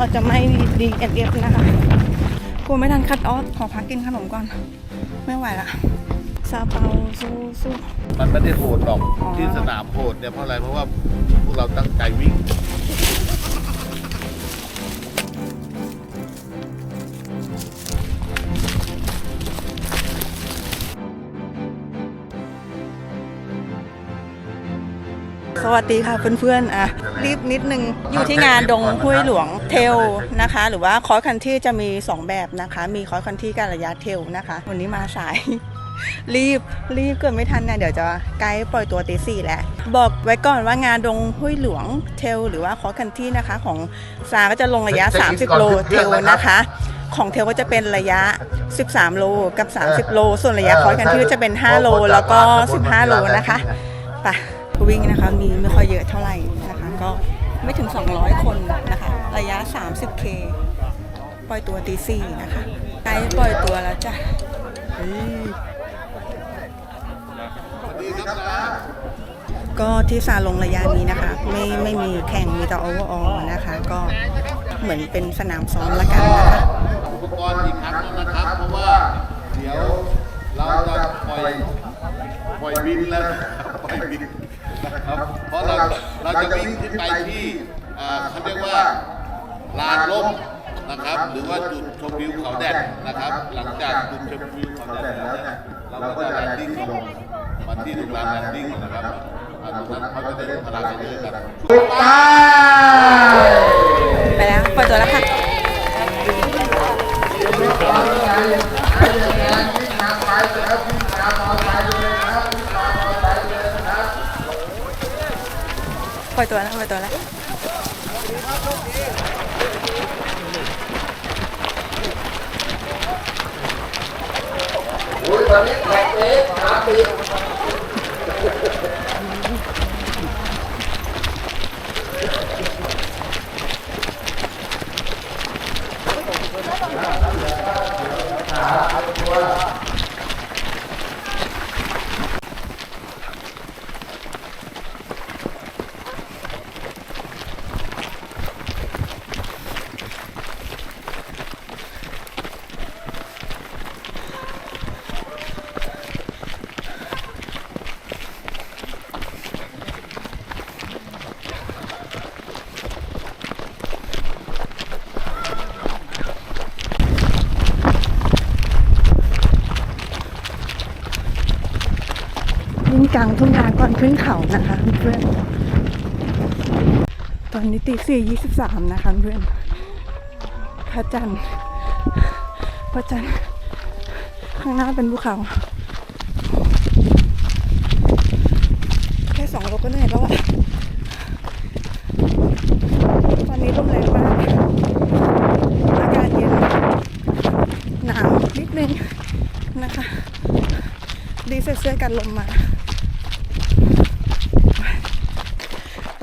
เราจะไม่ DNF นะคะกลัวไม่ทันคัดออฟขอพักกินขนมก่อน ไม่ไหวละซาเปาสู้สู้มันไม่ได้โหดหรอกอ๋อที่สนามโหดเนี่ยเพราะอะไรเพราะว่าพวกเราตั้งใจวิ่ง วัสดีค่ะเพื่อนๆอะรีบนิดนึงอยู่ที่งานดงห้วยหลวงเทลนะคะ หรือว่าคอร์สคันที่จะมี 2 แบบนะคะ มีคอร์สคันที่การระยะเทลนะคะ วันนี้มาสาย รีบรีบเกิดไม่ทันนะเดี๋ยวจะไกด์ปล่อยตัวตีสี่แล้วบอกไว้ก่อนว่างานดงห้วยหลวงเทล หรือว่าคอร์สคันที่นะคะ ของซาก็จะลงระยะ 30 โลเทลนะคะของเทลก็จะเป็นระยะ 13 โลกับ 30 โล ส่วนระยะคอร์สคันที่จะเป็น 5 โล แล้วก็ 15 โลนะคะ ไป วิ่งนะคะมีไม่ค่อยเยอะเท่าไหร่นะคะก็ไม่ถึง 200 คนนะคะระยะ 30K ปล่อยตัวตีสี่นะคะไกด์ปล่อยตัวแล้วจ้ะก็ที่ซาลงระยะนี้นะคะ ไม่ไม่มีแข่งมีแต่โอเวอร์ออนะคะ ก็เหมือนเป็นสนามซ้อมละกันนะคะอุปกรณ์อีกครั้งนะครับเพราะว่าเดี๋ยวเราจะปล่อยปล่อยวินแล้วปล่อยวิน นะครับเพราะเราเราจะวิ่งขึ้นไปที่อ่าเขาเรียกว่าลานล่มนะครับ หรือว่าจุดชมวิวเขาแดดนะครับ หลังจากจุดชมวิวเขาแดดแล้วเนี่ยเราก็จะแลนดิ้งลงมาที่โรงแรมแลนดิ้งนะครับอ่าตรงนั้นเขาจะได้พลังเยอะกันไปแล้วปล่อยตัวแล้วค่ะ ปล่อยตัวแล้วปล่อยตัวแล้ววิ่งก กลางทุ่งนาก่อนขึ้นเขานะคะเพื่อนตอนนี้ตีสี่ยี่สิบสามนะคะเพื่อนพระจันทร์พระจันทร์ข้างหน้าเป็นภูเขา แค่สองโลก็เหนื่อยแล้วอะตอนนี้ลมแรงมากอากาศเย็นหนาวนิดนึงนะคะ ดีเสื้อกันลมมา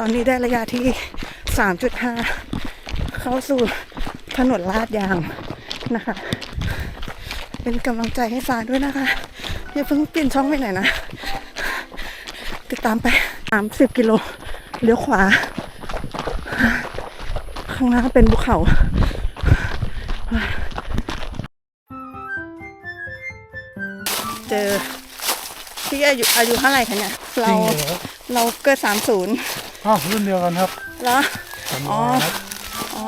อนนี้ได้ระยะที่ 3.5 เข้าสู่ถนนลาดยางนะคะ เป็นกำลังใจให้ฟ้าด้วยนะคะ อย่าเพิ่งเปลี่ยนช่องไปไหนนะติดตามไป 30 กิโลเลี้ยวขวา ข้างหน้าเป็นภูเขาเจอพี่อายุอายุเท่าไหร่คะเนี่ย เราเราเกิด30 อ้าวรุ่นเดียวกันครับแล้วอ๋ออ๋อ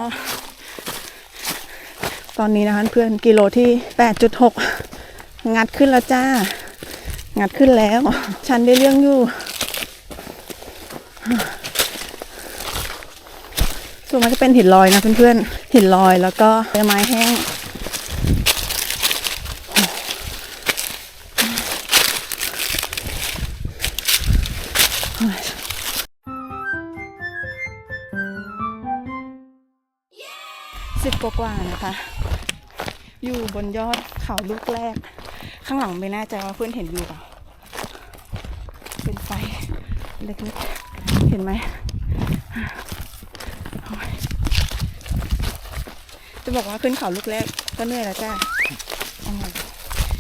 ตอนนี้นะคะเพื่อนกิโลที่ 8.6 งัดขึ้นแล้วจ้า งัดขึ้นแล้ว ฉันได้เรื่องอยู่ ส่วนมันจะเป็นหินลอยนะเพื่อนๆหินลอยแล้วก็ใบไม้แห้ง กว่าๆนะคะ อยู่บนยอดเขาลูกแรก ข้างหลังไม่แน่ใจว่าเพื่อนเห็นอยู่เปล่าเป็นไฟเล็กๆเห็นไหมจะบอกว่าขึ้นเขาลูกแรกก็เหนื่อยแล้วจ้าเหม่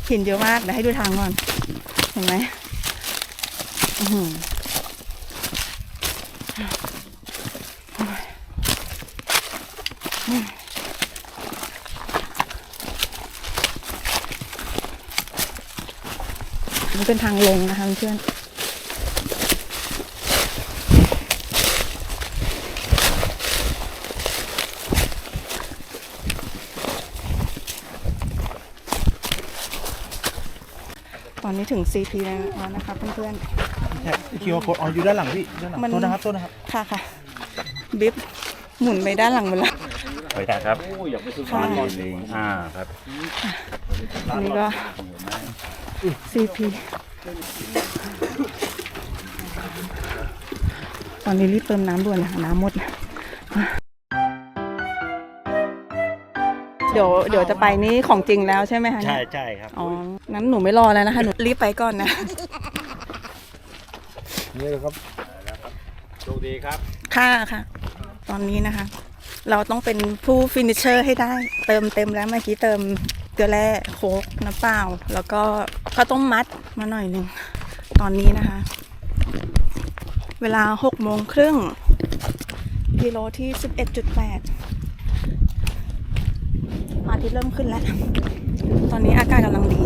เห็นเยอะมากเดี๋ยวให้ดูทางก่อน เห็นไหมอืม เป็นทางลงนะคะเพื่อนตอนนี้ถึง CP แล้วนะคะเพื่อนคิวอาร์โค้ดอ๋ออยู่ด้านหลังพี่ด้านหลังมันโทษนะครับโทษนะครับ ๆ ค่ะค่ะบิ๊บหมุนไปด้านหลังหมดแล้ว ขออนุญาตครับค่ะหนึ่งอ่าครับ อันนี้ก็ CP ตอนนี้รีบเติมน้ำด่วนนะคะน้ำหมดเดี๋ยวเดี๋ยวจะไปนี่ของจริงแล้วใช่ไหมคะเนี่ยใช่ใช่ครับอ๋อนั้นหนูไม่รอแล้วนะคะหนูรีบไปก่อนนะ นี่เลยครับโชคดีครับ ค่ะค่ะ ตอนนี้นะคะ เราต้องเป็นผู้ฟินิชเชอร์ให้ได้ เติมเต็มแล้วเมื่อกี้เติม เกลือแร่โคกน้ำเปล่า แล้วก็ข้าวต้มมัดมาหน่อยหนึ่งตอนนี้นะคะ เวลาหกโมงครึ่งกิโลที่สิบเอ็ดจุดแปดอาทิตย์เริ่มขึ้นแล้ว ตอนนี้อากาศกำลังดี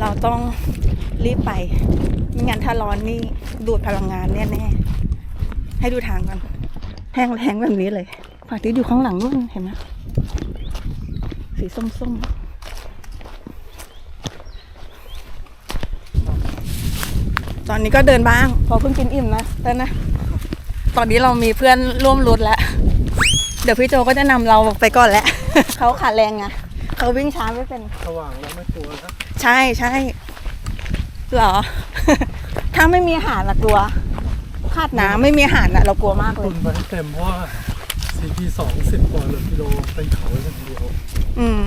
เราต้องรีบไปไม่งั้นถ้าร้อนนี่ดูดพลังงานแน่ๆให้ดูทางก่อนแห้งแรงแบบนี้เลยพระอาทิตย์อยู่ข้างหลังนู่นเห็นไหม สีส้มๆตอนนี้ก็เดินบ้างเพอเพิ่งกินอิ่มนะแต่นะ ตอนนี้เรามีเพื่อนร่วมรุดแล้ว เดี๋ยวพี่โจก็จะนำเราไปก่อนแล้วเขาขาแรงไงเขาวิ่งช้าไม่เป็นสว่างแล้วไม่กลัวครับใช่ใช่เหรอ ถ้าไม่มีอาหารละกลัวขาดน้ำไม่มีอาหารอะเรากลัวมากเลตุยนไปให้เต็มเพราะว่า CP สองสิบกว่ากิโลเป็นเขาอย่างเดียว อืม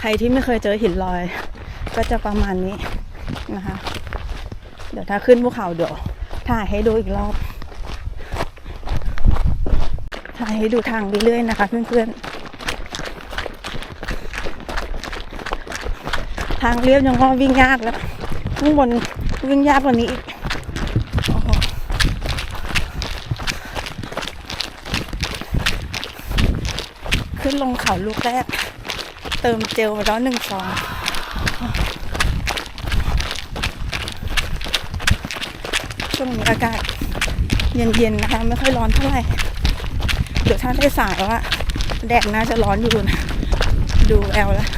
ใครที่ไม่เคยเจอหินลอย ก็จะประมาณนี้นะคะ เดี๋ยวถ้าขึ้นภูเขาเดี๋ยวถ่ายให้ดูอีกรอบ ถ่ายให้ดูทางเรื่อยๆนะคะ เพื่อนๆ ทางเรียบยังก็วิ่งยากแล้วข้างบนวิ่งยากกว่านี้อีก โอ้โหขึ้น ลงเขาลูกแรก เติมเจลไปแล้วหนึ่งซองช่วงนี้อากาศเย็นๆนะคะ ไม่ค่อยร้อนเท่าไหร่ เดี๋ยวถ้าได้สายว่าแดดน่าจะร้อนอยู่นะดูแอลแล้ว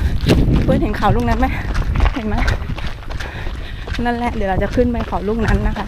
เพื่อนเห็นเขาลูกนั้นไหมเห็นไหมนั่นแหละเดี๋ยวเราจะขึ้นไปเขาลูกนั้นนะคะ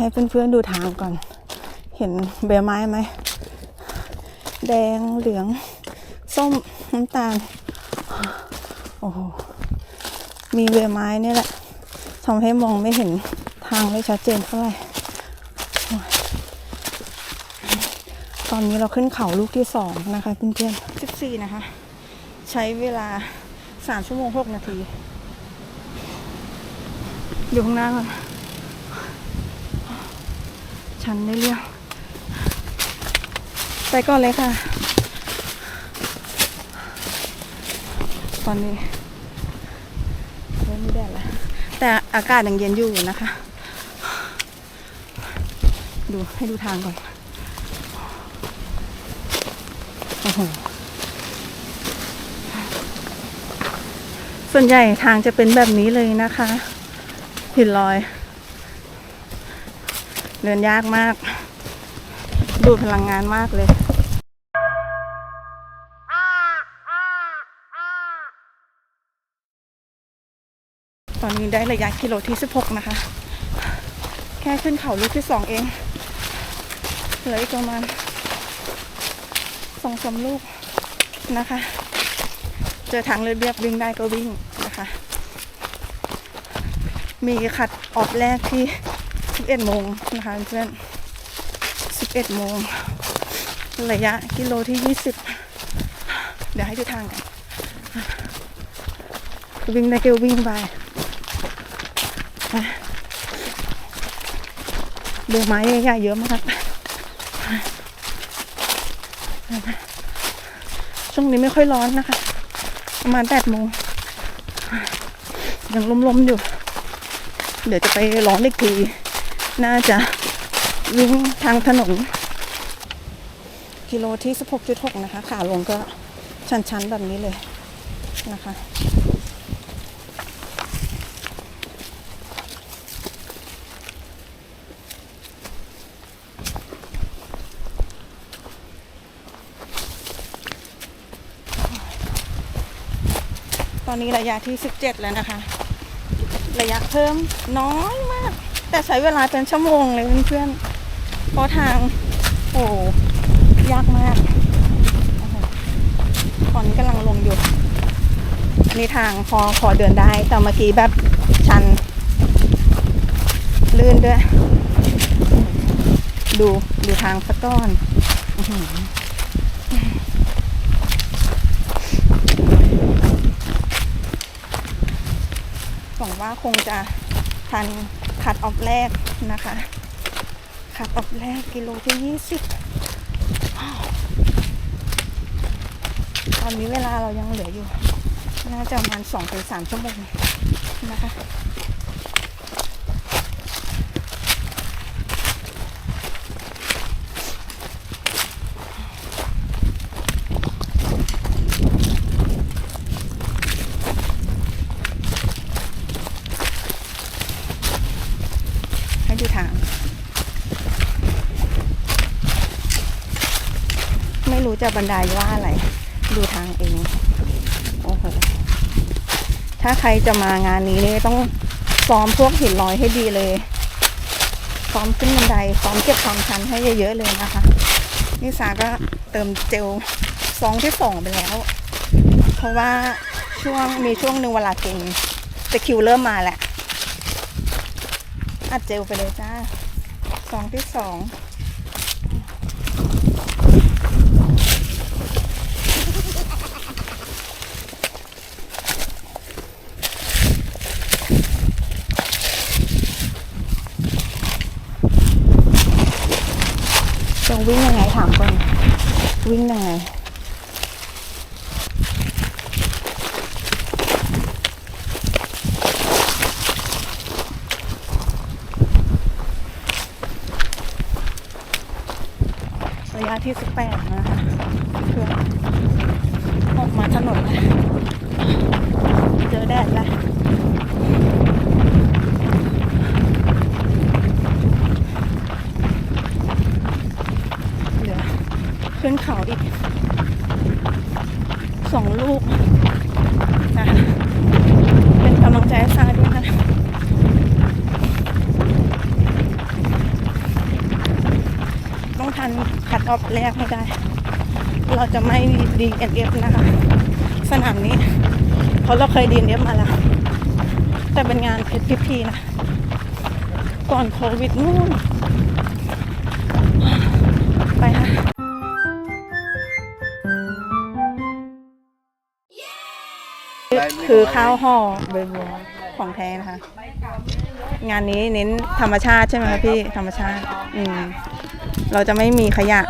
ให้เพื่อนๆดูทางก่อน เห็นใบไม้ไหม แดงเหลือง ส้มน้ำตาล โอ้โห มีใบไม้นี่แหละทำให้มองไม่เห็นทางไม่ชัดเจนเท่าไหร่ ตอนนี้เราขึ้นเขาลูกที่สองนะคะเพื่อนๆสิบสี่นะคะ ใช้เวลาสามชั่วโมงหกนาที อยู่ข้างหน้าก่อนันได้เรื่องไปก่อนเลยค่ะ ตอนนี้เริ่มมีแดดแล้ว แต่อากาศยังเย็นอยู่นะคะ ดูให้ดูทางก่อน โอ้โห ส่วนใหญ่ทางจะเป็นแบบนี้เลยนะคะหินลอย เดินยากมาก ดูดพลังงานมากเลย ตอนนี้ได้ระยะกิโลที่ 16 นะคะ แค่ขึ้นเขาลูกที่สองเอง เหลืออีกประมาณสองสามลูกนะคะ เจอทางเรียบๆวิ่งได้ก็วิ่งนะคะ มีขัดออกแรกที่ 11โมงนะคะเพื่อน11โมงระยะกิโลที่ 20 เดี๋ยวให้ดูทางกันวิ่งได้ก็วิ่งไปอะดูไม้ใหญ่ๆเยอะมากช่วงนี้ไม่ค่อยร้อนนะคะ ประมาณ8โมงยังลมๆอยู่ เดี๋ยวจะไปร้อนอีกที น่าจะวิ่งทางถนน กิโลที่ 16.6 นะคะ ขาลงก็ชันๆ แบบนี้เลยนะคะ ตอนนี้ระยะที่ 17 แล้วนะคะ ระยะเพิ่มน้อยมาก แต่ใช้เวลาเป็นชั่วโมงเลยเพื่อนๆเพราะทาง โอ้ยากมากตอนนี้กำลังลงอยู่นี่ทางพอพอเดินได้แต่เมื่อกี้แบบชัน ลื่นด้วย ดูดูทางสักก้อนหวังว่าคงจะทัน คัดออฟแรกนะคะ คัดออฟแรกกิโลที่ยี่สิบตอนนี้เวลาเรายังเหลืออยู่ น่าจะประมาณสองถึงสามชั่วโมงนะคะ ให้ดูทาง ไม่รู้ จะบรรยายว่าอะไร ดูทางเอง โอ้โห ถ้าใครจะมางานนี้นี่ต้องซ้อมพวกหินลอยให้ดีเลย ซ้อมขึ้นบันได ซ้อมเก็บความชันให้เยอะๆเลยนะคะ นี่สาก็เติมเจลซองที่สองไปแล้ว เพราะว่าช่วงมีช่วงหนึ่งเวลาเก่งตะคิวเริ่มมาแหละอัดเจลไปเลยจ้าสองที่สอง วิ่งยังไงถามก่อน วิ่งยังไงระยะที่ 18 นะคะเพื่อออกมาถนนแล้วเจอแดดแล้วเหลือขึ้นเขาอีกสอง ลูกนะเป็นกำลังใจให้ซาด้วยนะต้องทันคัดออฟแรกให้ได้ เราจะไม่ DNF นะคะ สนามนี้ เพราะเราเคย DNF มาแล้ว แต่เป็นงานเพชรพิพีนะ ก่อนโควิดนู่นไปค่ะ คือข้าวห่อใบบัวของแท้นะคะ งานนี้เน้นธรรมชาติใช่ไหมคะพี่ธรรมชาติ อืมเราจะไม่มีขยะ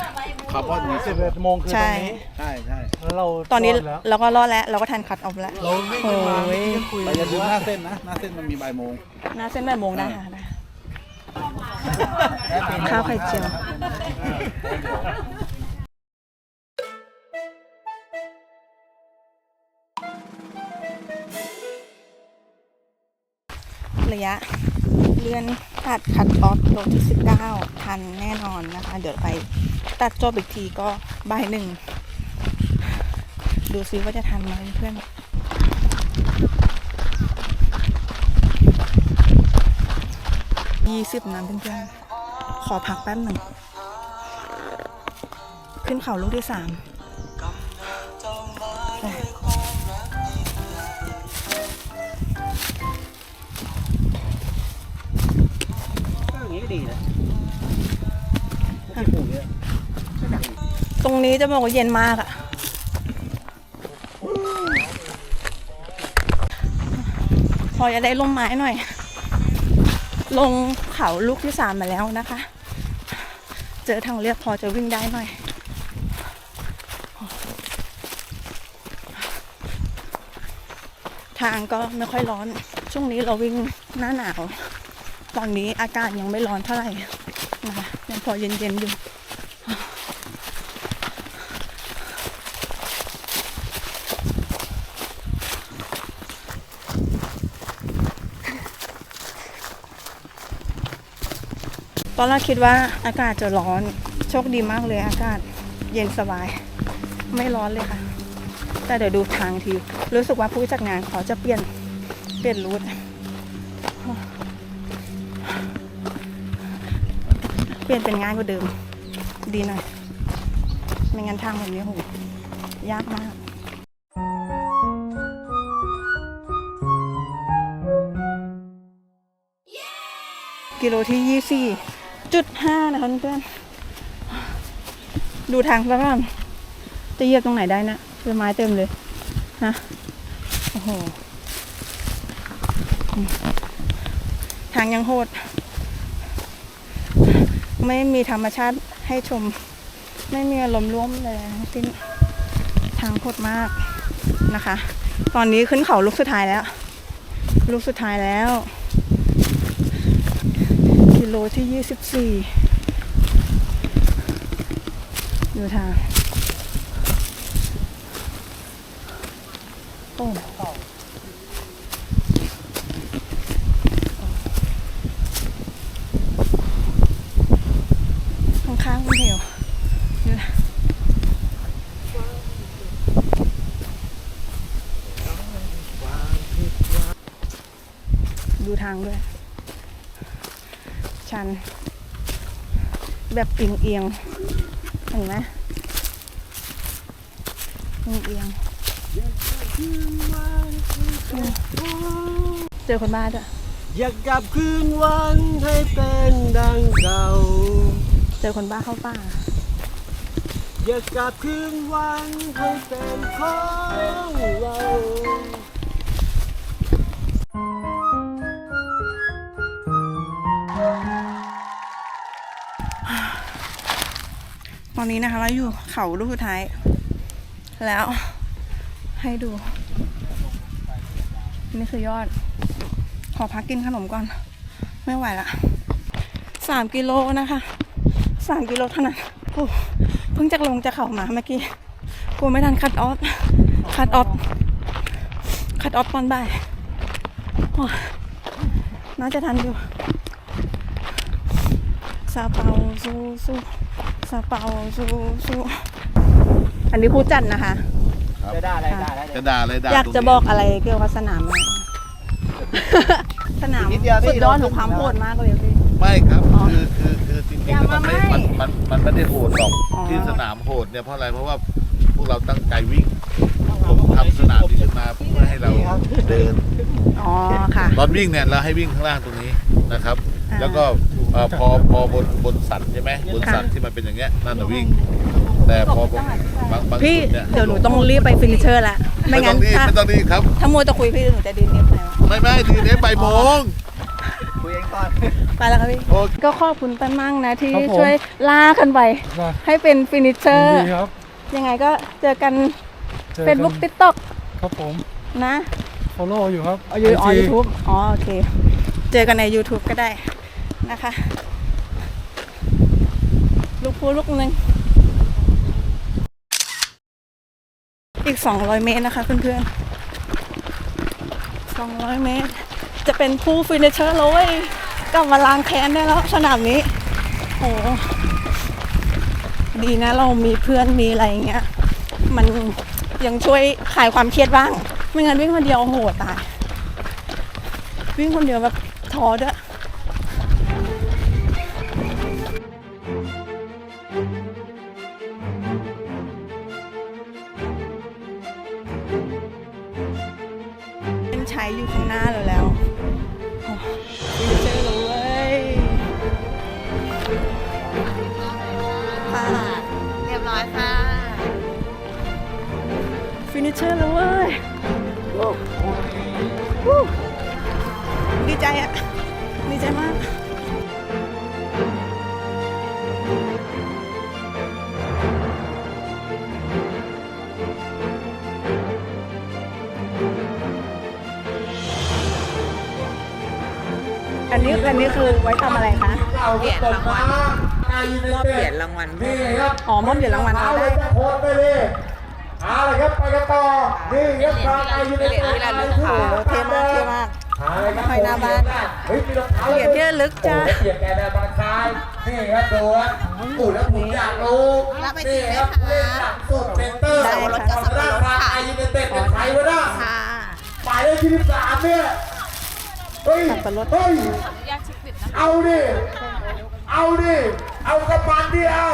คาร์บอนสิบเอ็ดโมงคือตใช่รงนี้ใช่ใช่แล้วเราตอนนี้รดแล้วเราก็รอดแล้ว เราก็ทันคัดออฟแล้วเราวิ่งโอ้กันมายยังคุยแต่อย่าลืมหน้าเส้นนะ หน้าเส้นมันมีบ่ายโมงหน้าเส้นแบบโมงได้ค่ะได้ข้าวไข่เจียว ระยะเลื่อนตัดคัดออฟโลที่19ทันแน่นอนนะคะ เดี๋ยวไปตัดจบอีกทีก็บ่ายหนึ่ง ดูซิว่าจะทันไหมเพื่อนยี่สิบนะเพื่อนๆขอพักแป๊บหนึ่ง ขึ้นเขาลูกที่สาม นี้จะบอกว่าเย็นมากอะพอจะได้ร่มไม้หน่อย ลงเขาลูกที่สามมาแล้วนะคะ เจอทางเรียบพอจะวิ่งได้หน่อยทางก็ไม่ค่อยร้อน ช่วงนี้เราวิ่งหน้าหนาว ตอนนี้อากาศยังไม่ร้อนเท่าไหร่นะคะยังพอเย็นๆอยู่ อนแรกคิดว่าอากาศจะร้อน โชคดีมากเลยอากาศเย็นสบาย ไม่ร้อนเลยค่ะ แต่เดี๋ยวดูทางที รู้สึกว่าผู้จัดงานเขาจะเปลี่ยนเปลี่ยนรูทเปลี่ยนเป็นงานกว่าเดิม ดีหน่อย ไม่งั้นทางแบบนี้โหยากมากกิโลที่ยี่สี่ จุดห้านะคะเพื่อนดูทางแล้วกันจะเหยียบตรงไหนได้นะเป็นไม้เต็มเลยฮะโอ้โหทางยังโหด ไม่มีธรรมชาติให้ชม ไม่มีอารมร่วมเลยทั้งสิ้นทางโหดมากนะคะ ตอนนี้ขึ้นเขาลูกสุดท้ายแล้ว ลูกสุดท้ายแล้ว โลที่ยี่สิบสี่ดูทางโอ้ข้างๆมันเหวดูนะดูทางด้วย ชัน แบบเอียงเอียงๆเห็นไหมเอียงเอียงๆเจอคนบ้าด้วยอยากกลับคืนวันให้เป็นดังเก่า เจอคนบ้าเข้าป่าอยากกลับคืนวันให้เป็นของเรา อนนี้นะคะ เราอยู่เขาลูกสุดท้าย แล้วให้ดู นี่คือยอด ขอพักกินขนมก่อน ไม่ไหวละสามกิโลนะคะสามกิโลเท่านั้นโอ้เพิ่งจากลงจากเขามาเมื่อกี้กูไม่ทันคัดออฟคัดออฟคัดออฟตอนบ่ายน่าจะทันอยู่ซาเปาสู้สู้ ซาเปาสู้สู้อันนี้พูดจัดนะคะจะได้อะไรได้ได้จะด่าอะไรด่าอยากจะบอกอะไรเกี่ยวกับสนามไหม สนามนิดเดียวพี่สุดยอดของความโหดมากเลยพี่ ไม่ครับอ๋อคือคือคือจริงอย่าๆมันไม่มาไม่มันมันมันไม่ได้โหดหรอกอ๋อ ที่สนามโหดเนี่ยเพราะอะไรเพราะว่าพวกเราตั้งใจวิ่งผมทำสนามนี้ขึ้นมาเพื่อให้เราเดิน อ๋อค่ะ ตอนวิ่งเนี่ยเราให้วิ่งข้างล่างตรงนี้นะครับ อ่า แล้วก็ เอ่อพอพอบนบนสันใช่ไหมบนสันค่ะที่มันเป็นอย่างเงี้ยนั่นน่ะวิ่ง แต่พอบนบางบางพี่จุดเนี่ยเดี๋ยวหนูต้องรีบไปฟินิชเชอร์ละไม่ไม่ต้งั้อนงรีบถ้าไม่ต้องรีบครับ ถ้ามัวจะคุยพี่หนูจะดินนิดหน่อยไม่ไม่ทีนี้บ่ายโมง คุยเองก่อน ไปแล้วค่ะพี่ โอเค ก็ขอบคุณป้ามั่งนะที่ครับผม ช่วยลากกันไปมาให้เป็นฟินิชเชอยินร์ ดีครับยังไงก็เจอกันจอกัน Facebook TikTok ครับผม นะ follow อยู่ครับอ๋อยูอ๋อ IG ยูทูบอ๋อ โอเค เจอกันใน YouTube ก็ได้ นะคะ ลูกพูลูกหนึ่งอีก 200 เมตรนะคะเพื่อนๆ200 เมตร จะเป็นผู้ฟินิชเชอร์เลยกลับมาล้างแค้นได้แล้วสนามนี้ โอ้ดีนะเรามีเพื่อนมีอะไรอย่างเงี้ย มันยังช่วยคลายความเครียดบ้าง ไม่งั้นวิ่งคนเดียวโอ้โหตาย วิ่งคนเดียวแบบท้อด้วย ดีใจอะดีใจมาก อันนี้อันนี้คือไว้ทำอะไรคะเปลี่ยนรางวัลมอบเหรียญรางวัลให้อ๋อมอบเหรียญรางวัลเอาได้ โคนไปเลย เอาเลยครับไปกันต่อนี่ครับทางไอยูไนเต็ดเหรียญที่ระลึกค่ะโอ้เทมากเทมากหอยนาบ้านเฮ้ยมีรองเท้าเหรียญที่ระลึกจ้าโอ้โหเปลี่ยนแกนแดนบางซ้ายนี่ครับดูฮะปู่แล้วผมอยากรู้นี่ครับเล่นหลังสุดเซนเตอร์ได้สวรรค์ค่ะกับสัปดาห์ทางไอยูไนเต็ดกับใครวะน่ะค่ะหมายเลขที่สามเนี่ยเฮ้ยเฮ้ยเอาดิเอาดิเอากระมันดิเอา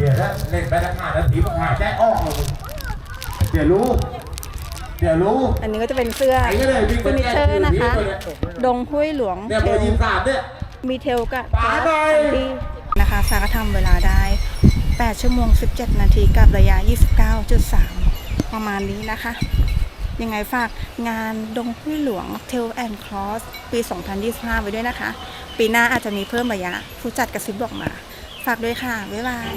เดี๋ยวถ้าเล่นไปทั้งห้านาทีมันหายใจออกเลยมึงเดี๋ยวรู้ เดี๋ยวรู้ อันนี้ก็จะเป็นเสื้อไอ้ก็เลยวิ่งไปฟินิแก้เชอร์นะคะตัวเนี่ยดงห้วยหลวงเนี่ยเทเบอลร์ยี่สิบสามเนี่ย มีเทลกับป๋าหน่อยที่นะคะสาก็ทำเวลาได้ 8 ชั่วโมง 17 นาทีกับระยะ 29.3 ประมาณนี้นะคะ ยังไงฝากงานดงห้วยหลวง Tail and Cross ปี 2025 ไว้ด้วยนะคะ ปีหน้าอาจจะมีเพิ่มระยะ ผู้จัดกระซิบบอกมา ฝากด้วยค่ะ บ๊ายบาย